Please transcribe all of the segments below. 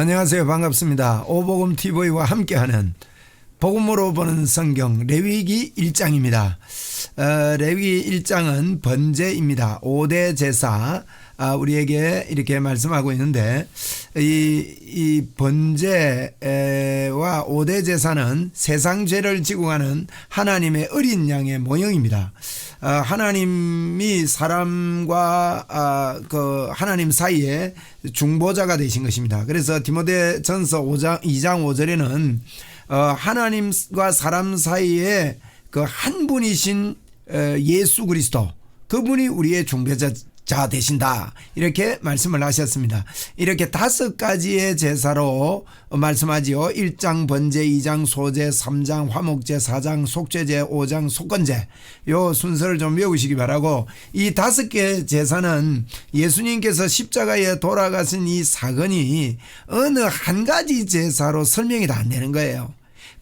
안녕하세요. 반갑습니다. 오복음 TV와 함께하는 복음으로 보는 성경 레위기 1장입니다. 어, 레위기 1장은 번제입니다. 5대 제사 아, 우리에게 이렇게 말씀하고 있는데 이, 이 번제와 5대 제사는 세상 죄를 지고 가는 하나님의 어린 양의 모형입니다. 아, 하나님이 사람과 아, 그 하나님 사이에 중보자가 되신 것입니다. 그래서 디모데 전서 5장, 2장 5절에는 어, 하나님과 사람 사이에 그 한 분이신 어, 예수 그리스도 그분이 우리의 중보자 자 되신다 이렇게 말씀을 하셨습니다. 이렇게 다섯 가지의 제사로 말씀하지요. 1장 번제, 2장 소제, 3장 화목제, 4장 속죄제, 5장 속건제 요 순서를 좀 외우시기 바라고 이 다섯 개 제사는 예수님께서 십자가에 돌아가신 이 사건이 어느 한 가지 제사로 설명이 다 안 되는 거예요.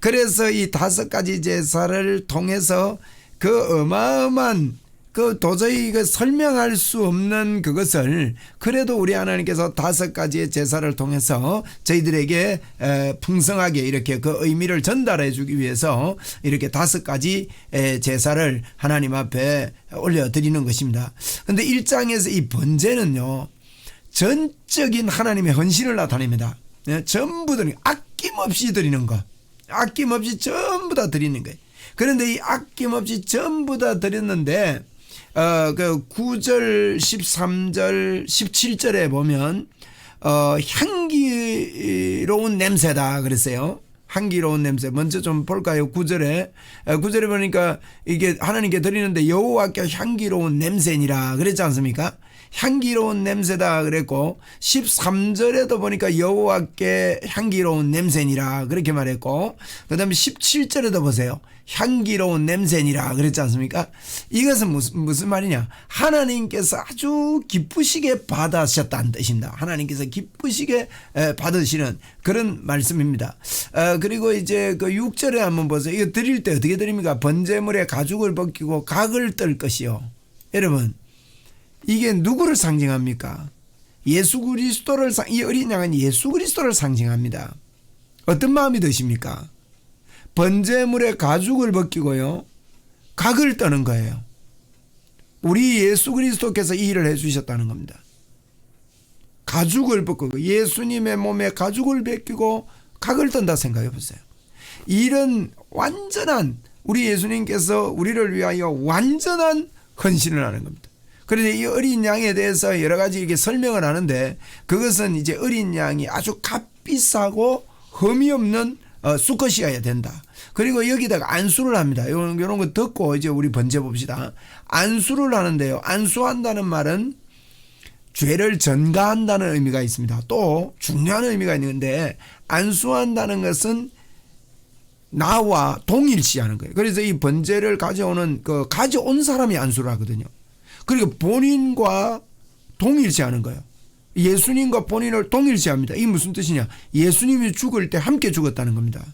그래서 이 다섯 가지 제사를 통해서 그 어마어마한 그 도저히 그 설명할 수 없는 그것을 그래도 우리 하나님께서 다섯 가지의 제사를 통해서 저희들에게 에, 풍성하게 이렇게 그 의미를 전달해 주기 위해서 이렇게 다섯 가지 에, 제사를 하나님 앞에 올려 드리는 것입니다. 근데 1장에서 이 번제는요. 전적인 하나님의 헌신을 나타냅니다. 네, 전부 드리 아낌없이 드리는 것. 아낌없이 전부 다 드리는 거예요. 그런데 이 아낌없이 전부 다 드렸는데 어, 그 9절, 13절, 17절에 보면 어, 향기로운 냄새다 그랬어요. 향기로운 냄새. 먼저 좀 볼까요? 9절에. 9절에 보니까 이게 하나님께 드리는데 여호와께 향기로운 냄새니라 그랬지 않습니까? 향기로운 냄새다 그랬고 13절에도 보니까 여호와께 향기로운 냄새니라 그렇게 말했고 그다음에 17절에도 보세요. 향기로운 냄새니라 그랬지 않습니까? 이것은 무슨 무슨 말이냐? 하나님께서 아주 기쁘시게 받으셨다는 뜻입니다. 하나님께서 기쁘시게 받으시는 그런 말씀입니다. 어, 그리고 이제 그 6절에 한번 보세요. 이거 드릴 때 어떻게 드립니까? 번제물에 가죽을 벗기고 각을 뜰 것이요. 여러분 이게 누구를 상징합니까? 예수 그리스도를 이 어린 양은 예수 그리스도를 상징합니다. 어떤 마음이 드십니까? 번제물에 가죽을 벗기고요. 각을 떠는 거예요. 우리 예수 그리스도께서 이 일을 해 주셨다는 겁니다. 가죽을 벗고 예수님의 몸에 가죽을 벗기고 각을 떤다 생각해 보세요. 이런 완전한 우리 예수님께서 우리를 위하여 완전한 헌신을 하는 겁니다. 그런데 이 어린 양에 대해서 여러 가지 이렇게 설명을 하는데 그것은 이제 어린 양이 아주 값비싸고 흠이 없는 어, 수컷이어야 된다. 그리고 여기다가 안수를 합니다. 이런, 이런 거 듣고 이제 우리 번제 봅시다. 안수를 하는데요. 안수한다는 말은 죄를 전가한다는 의미가 있습니다. 또 중요한 의미가 있는데 안수한다는 것은 나와 동일시하는 거예요. 그래서 이 번제를 가져오는 그 가져온 사람이 안수를 하거든요. 그리고 본인과 동일시하는 거예요. 예수님과 본인을 동일시합니다. 이게 무슨 뜻이냐? 예수님이 죽을 때 함께 죽었다는 겁니다.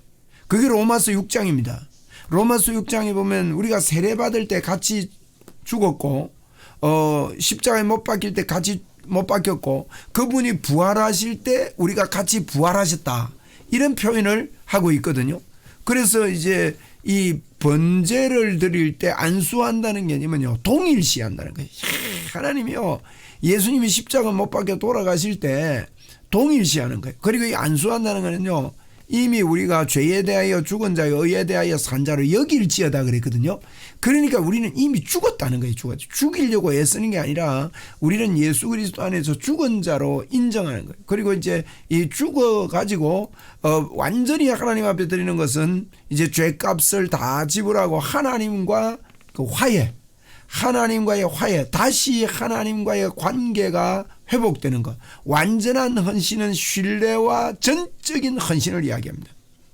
그게 로마서 6장입니다. 로마서 6장에 보면 우리가 세례 받을 때 같이 죽었고 어 십자가에 못 박힐 때 같이 못 박혔고 그분이 부활하실 때 우리가 같이 부활하셨다. 이런 표현을 하고 있거든요. 그래서 이제 이 번제를 드릴 때 안수한다는 게 아니면요. 동일시한다는 거예요. 하나님이요. 예수님이 십자가 못 박혀 돌아가실 때 동일시하는 거예요. 그리고 이 안수한다는 거는요. 이미 우리가 죄에 대하여 죽은 자의 의에 대하여 산 자를 여길지어다 그랬거든요. 그러니까 우리는 이미 죽었다는 거예요. 죽었 죽이려고 애쓰는 게 아니라 우리는 예수 그리스도 안에서 죽은 자로 인정하는 거예요. 그리고 이제 이 죽어 가지고 어 완전히 하나님 앞에 드리는 것은 이제 죄값을 다 지불하고 하나님과 그 화해 하나님과의 화해, 다시 하나님과의 관계가 회복되는 것. 완전한 헌신은 신뢰와 전적인 헌신을 이야기합니다.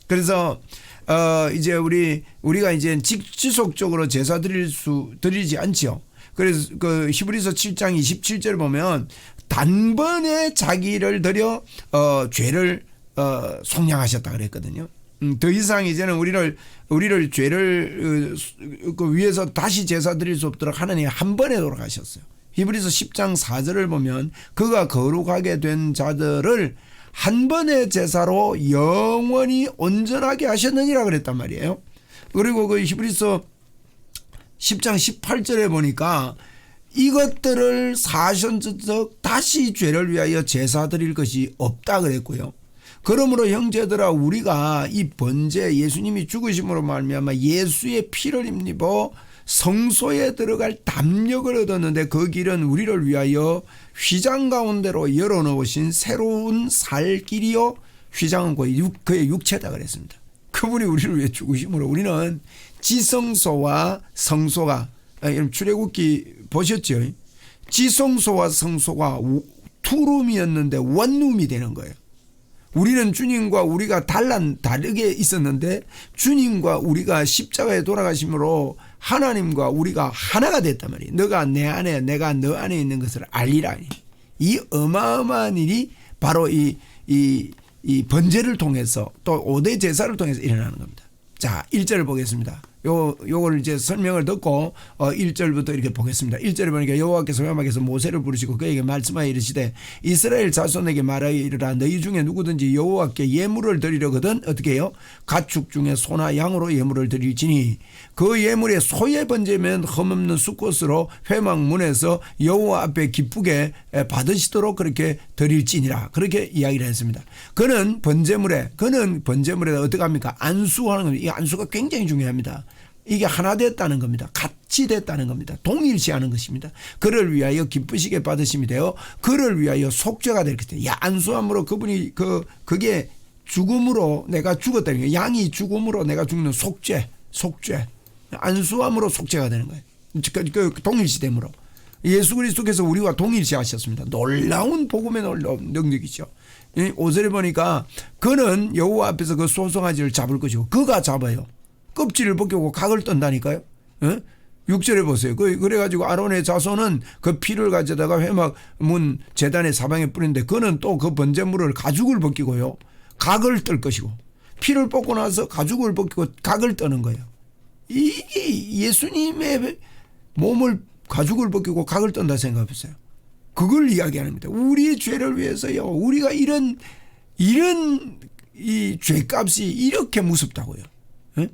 그래서 어 이제 우리 우리가 이제 지속적으로 제사 드릴 수 드리지 않지요. 그래서 그 히브리서 7장 27절 보면 단번에 자기를 들여 어 죄를 어 속량하셨다 그랬거든요. 음, 더 이상 이제는 우리를 우리를 죄를 어, 그 위해서 다시 제사 드릴 수 없도록 하나님 한 번에 돌아가셨어요. 히브리서 10장 4절을 보면 그가 거룩하게 된 자들을 한 번의 제사로 영원히 온전하게 하셨느니라 그랬단 말이에요. 그리고 그 히브리서 10장 18절에 보니까 이것들을 사션적 다시 죄를 위하여 제사 드릴 것이 없다 그랬고요. 그러므로 형제들아 우리가 이 번제 예수님이 죽으심으로 말미암아 예수의 피를 입고 성소에 들어갈 담력을 얻었는데 그 길은 우리를 위하여 휘장 가운데로 열어놓으신 새로운 살 길이요 휘장은 그 육- 그의 육체다 그랬습니다. 그분이 우리를 위해 죽으심으로 우리는 지성소와 성소가 아, 출애굽기 보셨죠? 지성소와 성소가 우- 투룸이었는데 원룸이 되는 거예요. 우리는 주님과 우리가 달라 다르게 있었는데 주님과 우리가 십자가에 돌아가심으로 하나님과 우리가 하나가 됐단 말이에요. 너가 내 안에 내가 너 안에 있는 것을 알리라. 이 어마어마한 일이 바로 이, 이, 이 번제를 통해서 또 오대 제사를 통해서 일어나는 겁니다. 자, 1절을 보겠습니다. 요, 요걸 이제 설명을 듣고, 어, 1절부터 이렇게 보겠습니다. 1절에 보니까 여호와께서 회막에서 모세를 부르시고 그에게 말씀하여 이르시되 이스라엘 자손에게 말하여 이르라 너희 중에 누구든지 여호와께 예물을 드리려거든 어떻게 해요? 가축 중에 소나 양으로 예물을 드릴지니 그 예물의 소의 번제면 흠없는 수꽃으로 회막 문에서 여호와 앞에 기쁘게 에, 받으시도록 그렇게 드릴지니라 그렇게 이야기를 했습니다. 그는 번제물에 그는 번제물에 어떻게 합니까? 안수하는 겁니다. 이 안수가 굉장히 중요합니다. 이게 하나 됐다는 겁니다. 같이 됐다는 겁니다. 동일시하는 것입니다. 그를 위하여 기쁘시게 받으심이 되어 그를 위하여 속죄가 될 것이다. 야 안수함으로 그분이 그 그게 죽음으로 내가 죽었다는 거예요. 양이 죽음으로 내가 죽는 속죄, 속죄. 안수함으로 속죄가 되는 거예요. 그, 그 동일시됨으로. 예수 그리스도께서 우리와 동일시하셨습니다. 놀라운 복음의 능력이죠. 이 오절에 보니까 그는 여호와 앞에서 그 소송아지를 잡을 것이고 그가 잡아요. 껍질을 벗기고 각을 떤다니까요. 예? 6절에 보세요. 그- 그래가지고 아론의 자손은 그 피를 가져다가 회막 문 재단의 사방에 뿌리는데 그는 또 그 번제물을 가죽을 벗기고요. 각을 뜰 것이고 피를 뽑고 나서 가죽을 벗기고 각을 떠는 거예요. 이게 예수님의 몸을 가죽을 벗기고 각을 떤다 생각해보세요. 그걸 이야기하는 겁니다. 우리의 죄를 위해서요. 우리가 이런 이런 이 죄값이 이렇게 무섭다고요. 예?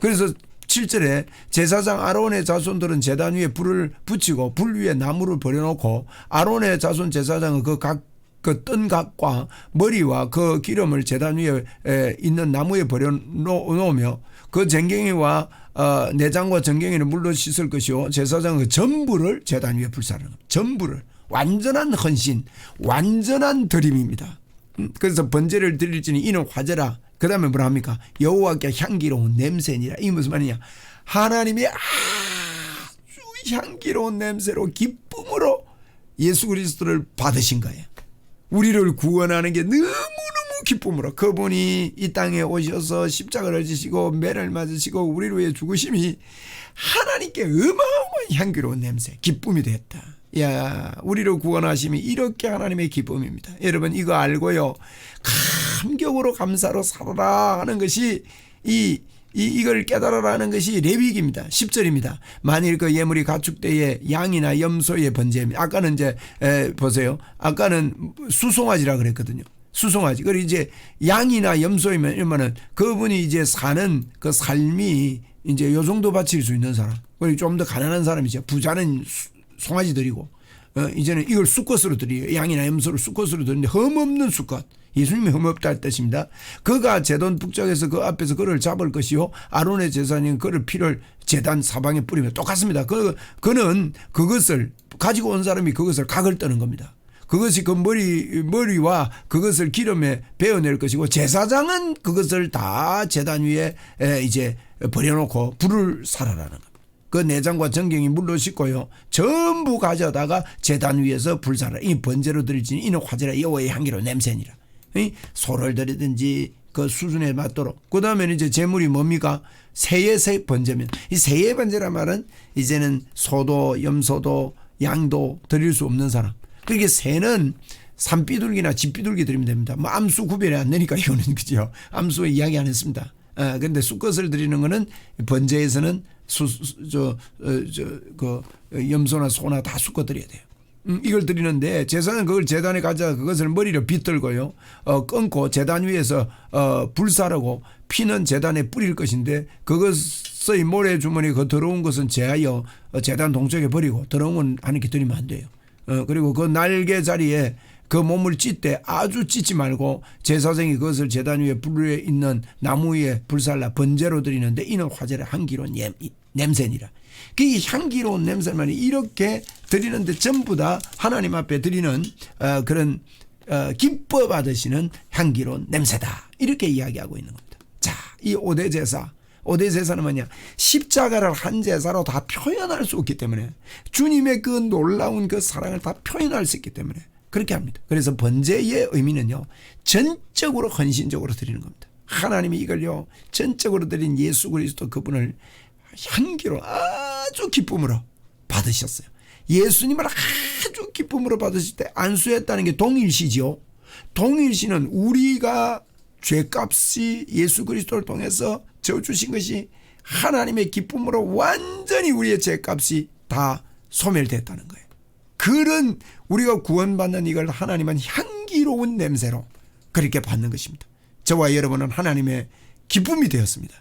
그래서 7절에 제사장 아론의 자손들은 제단 위에 불을 붙이고 불 위에 나무를 버려놓고 아론의 자손 제사장은 그각 그뜬 각과 머리와 그 기름을 제단 위에 에, 있는 나무에 버려 놓으며 그 전갱이와 어, 내장과 전갱이를 물로 씻을 것이요 제사장은 그 전부를 제단 위에 불사르는 겁니다. 전부를 완전한 헌신, 완전한 드림입니다. 음, 그래서 번제를 드릴지니 이는 화제라. 그 다음에 뭐라 합니까? 여호와께 향기로운 냄새니라. 이게 무슨 말이냐? 하나님이 아주 향기로운 냄새로 기쁨으로 예수 그리스도를 받으신 거예요. 우리를 구원하는 게 너무너무 기쁨으로 그분이 이 땅에 오셔서 십자가를 지시고 매를 맞으시고 우리를 위해 죽으심이 하나님께 어마어마한 향기로운 냄새 기쁨이 됐다. 야 우리를 구원하심이 이렇게 하나님의 기쁨입니다. 여러분 이거 알고요 감격으로 감사로 살아라 하는 것이 이 이, 이걸 깨달아라는 것이 레위기입니다. 10절입니다. 만일 그 예물이 가축 때에 양이나 염소의 번제입니다. 아까는 이제 에, 보세요. 아까는 수송아지라 그랬거든요. 수송아지. 그리고 이제 양이나 염소이면 이러면은 그분이 이제 사는 그 삶이 이제 요 정도 바칠 수 있는 사람. 그리고 좀 더 가난한 사람이죠. 부자는 수- 송아지 드리고 어, 이제는 이걸 수컷으로 드려요. 양이나 염소를 수컷으로 드리는데 흠없는 수컷. 예수님이 흠없다 할 뜻입니다. 그가 제돈 북쪽에서 그 앞에서 그를 잡을 것이요. 아론의 제사님 그를 피를 제단 사방에 뿌리면 똑같습니다. 그, 그는 그것을 가지고 온 사람이 그것을 각을 떠는 겁니다. 그것이 그 머리, 머리와 그것을 기름에 베어낼 것이고 제사장은 그것을 다 제단 위에 에, 이제 버려놓고 불을 살아라는 겁니다. 그 내장과 전경이 물로 씻고요. 전부 가져다가 재단 위에서 불사라. 이 번제로 드릴지니 이는 화제라 여호와의 향기로 냄새니라. 이 소를 드리든지 그 수준에 맞도록. 그 다음에는 이제 제물이 뭡니까? 새의 새 번제면 이 새의 번제란 말은 이제는 소도 염소도 양도 드릴 수 없는 사람. 그렇게 새는 산비둘기나 집비둘기 드리면 됩니다. 뭐 암수 구별이 안 되니까 이거는 그죠. 암수 이야기 안 했습니다. 아, 근데 수컷을 드리는 거는 번제에서는 수, 수- 저, 어, 저, 그, 염소나 소나 다 수컷 드려야 돼요. 음, 이걸 드리는데 제사는 그걸 재단에 가져 그것을 머리를 빗들고요. 어, 끊고 재단 위에서 어, 불사르고 피는 재단에 뿌릴 것인데 그것의 모래 주머니 그 더러운 것은 제하여 어, 재단 동쪽에 버리고 더러운 건 하나님께 드리면 안 돼요. 어, 그리고 그 날개 자리에 그 몸을 찢되 아주 찢지 말고 제사장이 그것을 재단 위에 불에 있는 나무 위에 불살라 번제로 드리는데 이는 예- 이- 냄새니라. 그이 향기로운 냄새만이 이렇게 드리는데 전부 다 하나님 앞에 드리는 어, 그런 어, 기뻐 받으시는 향기로운 냄새다. 이렇게 이야기하고 있는 겁니다. 자, 이 오대 제사. 오대 제사는 뭐냐? 십자가를 한 제사로 다 표현할 수 없기 때문에 주님의 그 놀라운 그 사랑을 다 표현할 수 있기 때문에 그렇게 합니다. 그래서 번제의 의미는요, 전적으로 헌신적으로 드리는 겁니다. 하나님이 이걸요, 전적으로 드린 예수 그리스도 그분을 향기로 아주 기쁨으로 받으셨어요. 예수님을 아주 기쁨으로 받으실 때 안수했다는 게 동일시지요. 동일시는 우리가 죄값이 예수 그리스도를 통해서 져 주신 것이 하나님의 기쁨으로 완전히 우리의 죄값이 다 소멸됐다는 거예요. 그런 우리가 구원받는 이걸 하나님은 향기로운 냄새로 그렇게 받는 것입니다. 저와 여러분은 하나님의 기쁨이 되었습니다.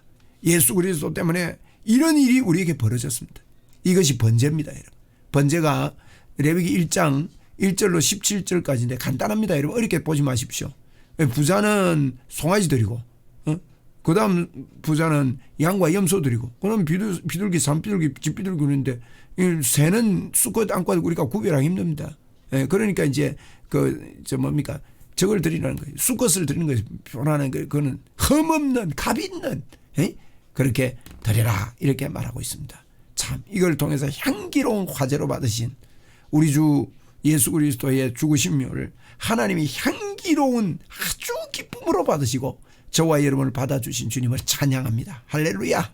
예수 그리스도 때문에 이런 일이 우리에게 벌어졌습니다. 이것이 번제입니다, 여러분. 번제가 레위기 1장 1절로 17절까지인데 간단합니다, 여러분. 어렵게 보지 마십시오. 부자는 송아지 드리고, 어? 그 다음 부자는 양과 염소 드리고, 그럼 비둘, 비둘기, 산비둘기, 집비둘기 그러는데, 이 새는 수컷, 안과 우리가 구별하기 힘듭니다. 예, 그러니까 이제 그, 저 뭡니까. 저걸 드리라는 거예요. 수컷을 드리는 거예요. 변하는 거 그거는 흠없는, 값 있는, 예? 그렇게 드려라. 이렇게 말하고 있습니다. 참, 이걸 통해서 향기로운 화제로 받으신 우리 주 예수 그리스도의 죽으심을 하나님이 향기로운 아주 기쁨으로 받으시고 저와 여러분을 받아주신 주님을 찬양합니다. 할렐루야.